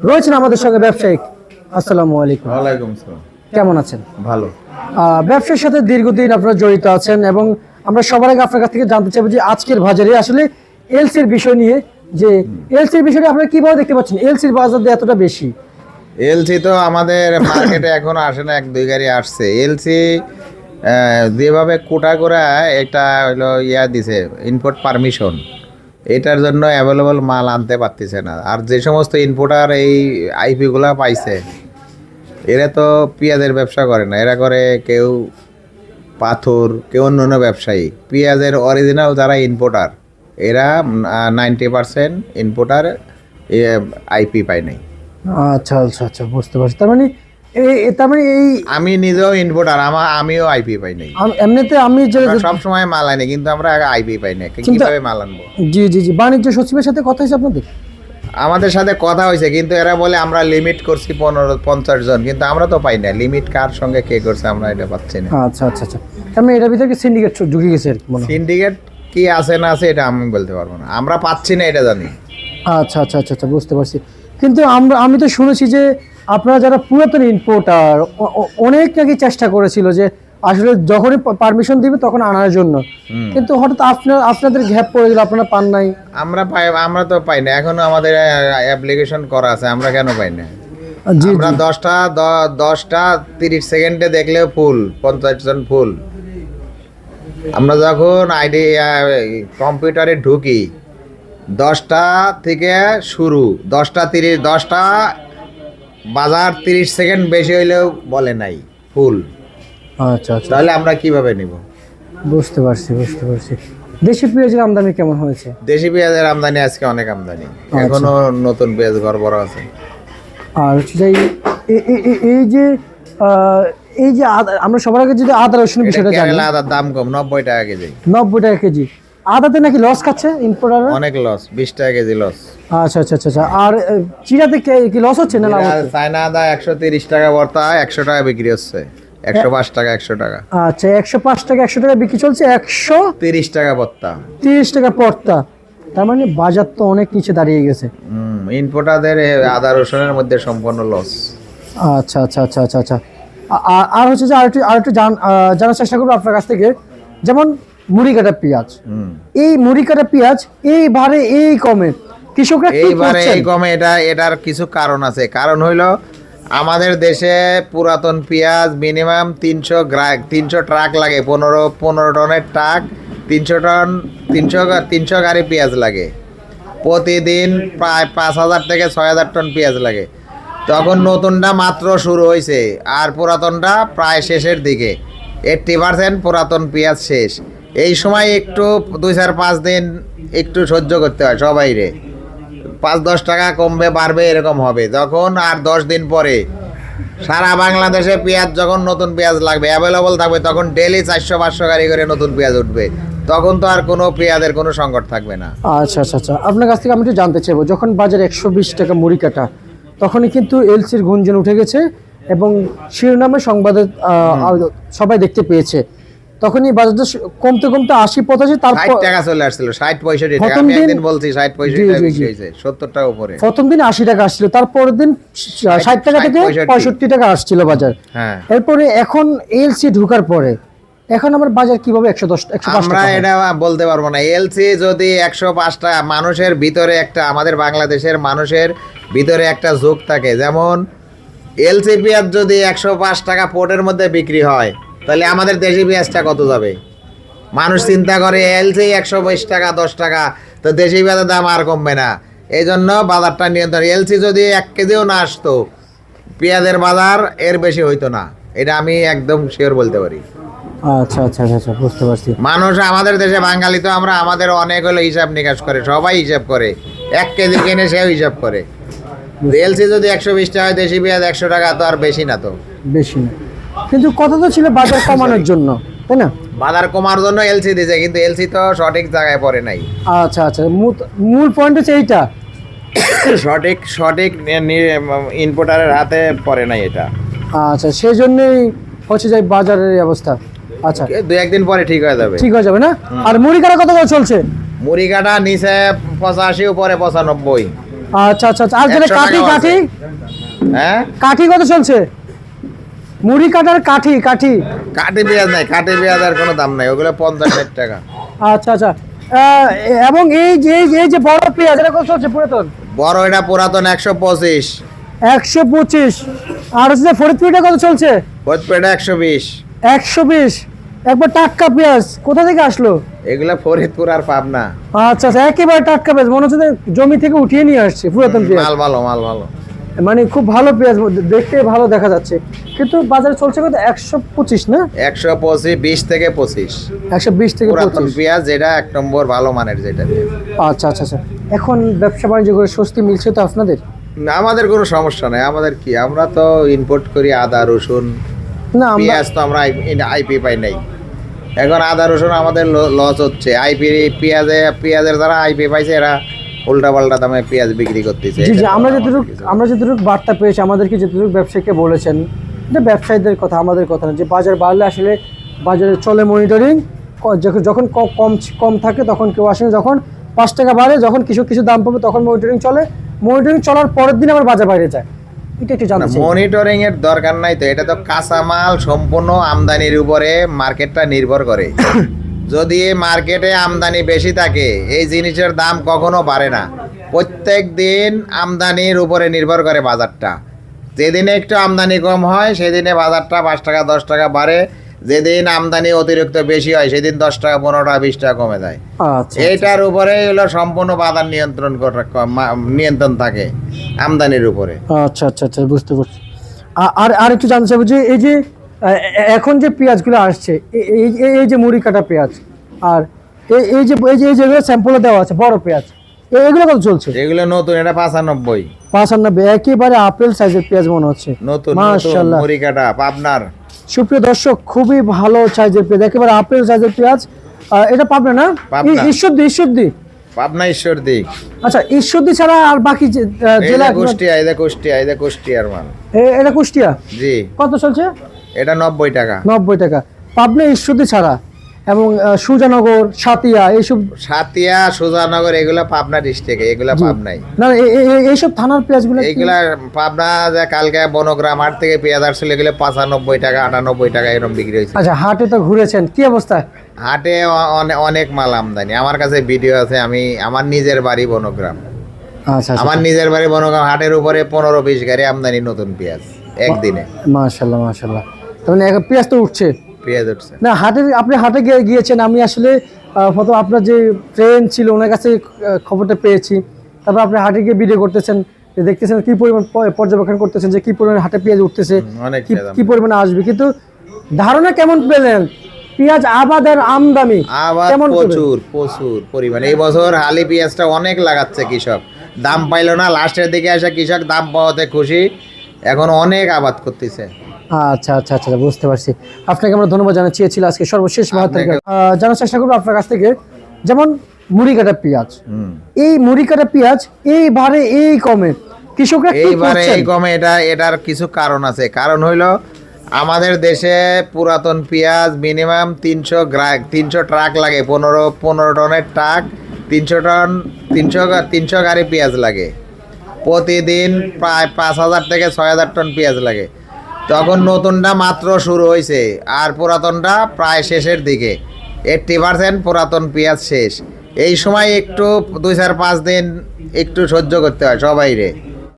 রয়েছেন আমাদের সঙ্গে ব্যবসায়িক। আসসালামু আলাইকুম। ওয়ালাইকুম আসসালাম। কেমন আছেন? ভালো। ব্যবসার সাথে দীর্ঘদিন আপনারা জড়িত আছেন এবং আমরা সবার আগে আপনার কাছ থেকে জানতে চাইব যে আজকের বাজারে আসলে এলসির বিষয় নিয়ে যে এলসির বিষয়টা আপনারা কীভাবে দেখতে পাচ্ছেন? এলসির বাজার দিয়ে এতটা বেশি? এলসি তো আমাদের মার্কেটে এখন আসে না এক দুই গাড়ি আসছে। এলসি যেভাবে কোটা করে একটা হলো ইয়া দিছে ইনপুট পারমিশন এটার জন্য অ্যাভেলেবল মাল আনতে পারতেছে না। আর যে সমস্ত ইনপুটার এই আইপিগুলা পাইছে, এরা তো পেঁয়াজের ব্যবসা করে না। এরা করে কেউ পাথর, কেউ অন্য অন্য ব্যবসায়ী। পেঁয়াজের অরিজিনাল যারা ইনপোর্টার এরা নাইনটি পার্সেন্ট ইনপোর্টার আইপি পায় নাই। আচ্ছা আচ্ছা আচ্ছা বুঝতে পারছি। তার মানে তার মানে এই আমি নিজেও ইনপোর্টার আমার আমিও আইপি পাই নাই। এমনিতে আমি যে সব সময় মাল আনি কিন্তু আমরা আইপি পাই না কীভাবে মাল আনব? জি জি জি। বাণিজ্য সচিবের সাথে কথা হয়েছে আপনাদের? আমাদের সাথে কথা হয়েছে কিন্তু এরা বলে আমরা লিমিট করছি পনেরো পঞ্চাশ জন কিন্তু আমরা তো পাই না লিমিট কার সঙ্গে কে করছে আমরা এটা পাচ্ছি না। আচ্ছা আচ্ছা আচ্ছা। তার মানে এটার ভিতরে সিন্ডিকেট ঢুকে গেছে আর। সিন্ডিকেট কি আছে না আছে এটা আমি বলতে পারব না। আমরা পাচ্ছি না এটা জানি। আচ্ছা আচ্ছা আচ্ছা আচ্ছা বুঝতে পারছি। কিন্তু আমরা আমি তো শুনেছি যে আপনারা যারা পুরাতন ইম্পোর্টার অনেক নাকি চেষ্টা করেছিল যে আসলে যখনই পারমিশন দিবে তখন আনার জন্য। কিন্তু হঠাৎ আপনার আপনাদের গ্যাপ পড়ে গেল আপনারা পান নাই। আমরা পাই আমরা তো পাই না। এখনও আমাদের অ্যাপ্লিকেশন করা আছে আমরা কেন পাই না? জি আমরা দশটা দশটা তিরিশ সেকেন্ডে দেখলেও ফুল পঞ্চাশ জন ফুল। আমরা যখন আইডি কম্পিউটারে ঢুকি দশটা থেকে শুরু দশটা তিরিশ দশটা বাজার তিরিশ সেকেন্ড বেশি হইলেও বলে নাই ফুল। আচ্ছা আচ্ছা। তাহলে আমরা কীভাবে নিব? বুঝতে পারছি বুঝতে পারছি। দেশি পেঁয়াজের আমদানি কেমন হয়েছে? দেশি পেঁয়াজের আমদানি আজকে অনেক আমদানি। এখনও নতুন পেঁয়াজ ঘর বড় আছে। আর হচ্ছে এই- যে এই যে আমরা সবার আগে যদি আদা রসুন বিষয়টা জানি। আদার দাম কম নব্বই টাকা কেজি। নব্বই টাকা কেজি। আদাতে নাকি লস খাচ্ছে ইম্পোর্টাররা অনেক লস বিশ টাকা কেজি লস আচ্ছা আচ্ছা আচ্ছা আচ্ছা। আর চিড়াতে কি লস হচ্ছে না লাভ হচ্ছে? চায়না আদা একশো তিরিশ টাকা বর্তা একশো টাকা বিক্রি হচ্ছে। একশো পাঁচ টাকা একশো টাকা। আচ্ছা একশো পাঁচ টাকা একশো টাকা বিক্রি চলছে একশো তিরিশ টাকা বর্তা তিরিশ টাকা পড়তা তার মানে বাজার তো অনেক নিচে দাঁড়িয়ে গেছে। হুম ইনপোর্টারদের আদা রসুনের মধ্যে সম্পূর্ণ লস আচ্ছা আচ্ছা আচ্ছা আচ্ছা আচ্ছা। আর হচ্ছে যে আর একটু আর একটু জানার চেষ্টা করব আপনার কাছ থেকে। যেমন মুড়ি কাটা পেঁয়াজ এই মুড়ি কাটা পেঁয়াজ এইবারে এই কমে। কৃষকরা এইবারে এই কমে এটা এটার কিছু কারণ আছে। কারণ হইল আমাদের দেশে পুরাতন পেঁয়াজ মিনিমাম তিনশো তিনশো ট্রাক লাগে পনেরো পনেরো টনের ট্রাক তিনশো টন তিনশো তিনশো গাড়ি পেঁয়াজ লাগে। প্রতিদিন প্রায় পাঁচ হাজার থেকে ছয় হাজার টন পেঁয়াজ লাগে। তখন নতুনটা মাত্র শুরু হয়েছে আর পুরাতনটা প্রায় শেষের দিকে। এইট্টি পার্সেন্ট পুরাতন পেঁয়াজ শেষ। এই সময় একটু দুই চার পাঁচ দিন একটু সহ্য করতে হয় সবাই রে পাঁচ দশ টাকা কমবে বাড়বে এরকম হবে। যখন আর দশ দিন পরে সারা বাংলাদেশে পেঁয়াজ যখন নতুন পেঁয়াজ লাগবে অ্যাভেলেবল থাকবে তখন ডেলি চারশো পাঁচশো গাড়ি করে নতুন পেঁয়াজ উঠবে। তখন তো আর কোনো পেঁয়াজের কোনো সংকট থাকবে না। আচ্ছা আচ্ছা আচ্ছা। আপনার কাছ থেকে আমি একটু জানতে চাইব যখন বাজারে একশো বিশ টাকা মুড়ি কাটা তখনই কিন্তু এলসির গুঞ্জন উঠে গেছে এবং শিরোনামে সংবাদে সবাই দেখতে পেয়েছে। তখনই বাজারটা স- কমতে কমতে আশি পঁচাশি তারপর টাকা চলে আসছিল ষাট পঁয়ষট্টি টাকা। আমি দিন- একদিন বলছি ষাট পঁয়ষট্টি টাকা হয়েছে সত্তর টাকা উপরে। প্রথম দিন আশি টাকা আসছিল তারপরের দিন ষাট টাকা থেকে পঁয়ষট্টি। টাকা আসছিল বাজার। হ্যাঁ। এরপরে এখন এলসি ঢোকার পরে এখন আমার বাজার কীভাবে একশো দশ একশো আমরা এটা বলতে পারব না। এলসি যদি একশো পাঁচটা মানুষের ভিতরে একটা আমাদের বাংলাদেশের মানুষের ভিতরে একটা ঝোঁক থাকে। যেমন এলসি পেঁয়াজ যদি একশো পাঁচ টাকা পোর্টের মধ্যে বিক্রি হয় তাহলে আমাদের দেশি পেঁয়াজটা কত যাবে? মানুষ চিন্তা করে এলসি একশো বাইশ টাকা দশ টাকা। তো দেশি পেঁয়াজের দাম আর কমবে না। এই জন্য বাজারটা নিয়ন্ত্রণ। এলসি যদি এক কেজিও না আসতো পেঁয়াজের বাজার এর বেশি হইতো না। এটা আমি একদম শিওর বলতে পারি। আচ্ছা আচ্ছা আচ্ছা আচ্ছা বুঝতে পারছি। মানুষ আমাদের দেশে বাঙালি তো আমরা আমাদের অনেক হলো হিসাব নিকাশ করে সবাই হিসাব করে। এক কেজি কিনে সেও হিসাব করে। এলসি যদি একশো বিশ টাকা হয় দেশি পেঁয়াজ একশো টাকা তো আর বেশি না তো। বেশি না। কিন্তু কথা তো ছিল বাজার কমানোর জন্য তাই না? বাজার কমার জন্য এলসি দিছে কিন্তু এলসি তো সঠিক জায়গায় পড়ে নাই। আচ্ছা আচ্ছা মূল- পয়েন্ট হচ্ছে এইটা। সঠিক সঠিক ইনপুটারের হাতে পড়ে নাই এটা। আচ্ছা সেই জন্যই হচ্ছে যে বাজারের অবস্থা। আচ্ছা। দু একদিন পরে ঠিক হয়ে যাবে। ঠিক হয়ে যাবে না? আর মুড়ি কাটা কত করে চলছে? মুড়ি কাটা নিচে পঁচাশি উপরে পঁচানব্বই। আচ্ছা আচ্ছা আচ্ছা। আর যেটা 100 কাঠি কাঠি? হ্যাঁ? কাঠি কত চলছে? মুড়ি কাটার কাঠি কাঠি। কাঠি পেঁয়াজ নাই কাঠি পেঁয়াজের কোনো দাম নাই ওগুলো পঞ্চাশ ষাট টাকা। আচ্ছা আচ্ছা। এবং এই যে এই যে- বড় পেঁয়াজ এটা কত চলছে পুরাতন? বড় এটা পুরাতন একশো পঁচিশ। একশো পঁচিশ। আর হচ্ছে ফরিদপুরটা কত চলছে? ফরিদপুরটা একশো বিশ। একশো বিশ। একবার টাটকা পেঁয়াজ কোথা থেকে আসলো? এগুলা ফরিদপুর আর পাবনা। আচ্ছা আচ্ছা একেবারে টাটকা পেঁয়াজ মনে হচ্ছে জমি থেকে উঠিয়ে নিয়ে আসছে পুরাতন পেঁয়াজ। মাল ভালো মাল ভালো। মানে খুব ভালো পেঁয়াজ দেখতে ভালো দেখা যাচ্ছে। কিন্তু বাজারে চলছে কত? একশো পঁচিশ না? একশো পঁচিশ বিশ থেকে পঁচিশ। একশো বিশ থেকে পুরাতন পেঁয়াজ যেটা এক নম্বর ভালো মানের যেটা আচ্ছা আচ্ছা আচ্ছা। এখন ব্যবসা বাণিজ্য করে স্বস্তি মিলছে তো আপনাদের? না, আমাদের কোনো সমস্যা নাই। আমাদের কি? আমরা তো ইম্পোর্ট করি আদা রসুন। না পেঁয়াজ তো আমরা আইপি পাই নাই। এখন আদা রসুন আমাদের লস হচ্ছে। আইপি পেঁয়াজে পেঁয়াজের যারা আইপি পাইছে এরা উল্টা পাল্টা দামে পেঁয়াজ বিক্রি করতেছে জি জি আমরা যতটুকু আমরা যতটুকু বার্তা পেয়েছি আমাদেরকে যতটুকু ব্যবসায়ীকে বলেছেন এটা ব্যবসায়ীদের কথা আমাদের কথা না যে বাজার বাড়লে আসলে বাজারে চলে মনিটরিং যখন কম কম থাকে তখন কেউ আসে। যখন পাঁচ টাকা বাড়ে যখন কিছু কিছু দাম পাবে তখন মনিটরিং চলে। মনিটরিং চলার পরের দিন আবার বাজার বাইরে যায়। এটা একটু চাই। মনিটরিং এর দরকার নাই তো এটা তো কাঁচামাল সম্পূর্ণ আমদানির উপরে মার্কেটটা নির্ভর করে। যদি মার্কেটে আমদানি বেশি থাকে এই জিনিসের দাম কখনো বাড়ে না। প্রত্যেক দিন আমদানির উপরে নির্ভর করে বাজারটা। যেদিনে একটু আমদানি কম হয় সেদিনে বাজারটা পাঁচ টাকা দশ টাকা বাড়ে। যেদিন আমদানি অতিরিক্ত বেশি হয় সেদিন দশ টাকা পনেরো টাকা বিশ টাকা কমে যায়। আচ্ছা এইটার উপরে হলো সম্পূর্ণ বাজার নিয়ন্ত্রণ নিয়ন্ত্রণ থাকে আমদানির উপরে। আচ্ছা আচ্ছা আচ্ছা বুঝতে পারছি। আর আর একটু জানতে চাইব যে এই যে এখন যে পেঁয়াজগুলো আসছে এই যে মুড়ি কাটা পেঁয়াজ আর এই- যে এই যে যেগুলো স্যাম্পলে দেওয়া আছে বড় পেঁয়াজ এগুলো কত চলছে? এগুলো নতুন এটা পাঁচানব্বই। পাঁচানব্বই একেবারে আপেল সাইজের পেঁয়াজ মনে হচ্ছে। নতুন মাশাআল্লাহ। মুড়ি কাটা পাবনার। সুপ্রিয় দর্শক খুবই ভালো সাইজের পেঁয়াজ একেবারে আপেল সাইজের পেঁয়াজ। এটা পাবে না? পাবনা। ঈশ্বরদি ঈশ্বরদি। পাবনা ঈশ্বর দিক আচ্ছা ঈশ্বরদি ছাড়া আর বাকি জেলা কুষ্টিয়া যে কুষ্টিয়া যে কুষ্টিয়ার এ- এটা কুষ্টিয়া? জি। কত চলছে? এটা নব্বই টাকা। নব্বই টাকা। পাবনা ঈশ্বরদী ছাড়া এবং সুজানগর সাতিয়া এইসব সাতিয়া সুজানগর এগুলা পাবনা ডিস্ট্রিক্টে এগুলা পাবনাই। না এইসব থানার পেঁয়াজগুলো এইগুলা পাবনা যে কালকে বনগ্রাম হাট থেকে পেঁয়াজ আসছিল এগুলো পঁচানব্বই টাকা আটানব্বই টাকা এরকম বিক্রি হয়েছে। আচ্ছা হাটে তো ঘুরেছেন কি অবস্থা? হাটে অনেক মাল আমদানি। আমার কাছে ভিডিও আছে আমি আমার নিজের বাড়ি বনগ্রাম। আচ্ছা আচ্ছা আমার নিজের বাড়ি বনগ্রাম হাটের উপরে পনেরো বিশ গাড়ি আমদানি নতুন পেঁয়াজ একদিনে। মাশাল্লাহ মাশাল্লাহ মানে এখন পেঁয়াজ তো উঠছে। পেঁয়াজ উঠছে। না হাটে আপনি হাটে গিয়ে গিয়েছেন আমি আসলে প্রথম আপনার যে ফ্রেন্ড ছিল ওনার কাছে খবরটা পেয়েছি। তারপর আপনি হাটে গিয়ে ভিডিও করতেছেন দেখতেছেন কি পরিমাণ পর্যবেক্ষণ করতেছেন যে কি পরিমাণ হাটে পেঁয়াজ উঠতেছে কি পরিমাণে আসবে। কিন্তু ধারণা কেমন পেলেন? পেঁয়াজ আবাদের আমদানি আবার কেমন প্রচুর প্রচুর পরিমাণে। এই বছর হালি পেঁয়াজটা অনেক লাগাচ্ছে কৃষক। দাম পাইলো না লাস্টের দিকে এসে কৃষক দাম পাওয়াতে খুশি। এখন অনেক আবাদ করতেছে। আচ্ছা আচ্ছা আচ্ছা বুঝতে পারছি। আপনাকে আমরা ধন্যবাদ জানাচ্ছি ছিল আজকে সর্বশেষ বাহাত্তর জানার চেষ্টা করব আপনার কাছ থেকে যেমন মুড়ি কাটা পেঁয়াজ। এই মুড়ি কাটা পেঁয়াজ এইবারে এই কমে। কৃষকরা এইবারে এই কমে এটা এটার কিছু কারণ আছে। কারণ হইল আমাদের দেশে পুরাতন পেঁয়াজ মিনিমাম তিনশো তিনশো ট্রাক লাগে। পনেরো পনেরো টনের ট্রাক তিনশো টন তিনশো তিনশো গাড়ি পেঁয়াজ লাগে। প্রতিদিন প্রায় পাঁচ হাজার থেকে ছয় হাজার টন পেঁয়াজ লাগে। তখন নতুনটা মাত্র শুরু হয়েছে আর পুরাতনটা প্রায় শেষের দিকে। এইট্টি পার্সেন্ট পুরাতন পেঁয়াজ শেষ। এই সময় একটু দুই চার পাঁচ দিন একটু সহ্য করতে হয় সবাই রে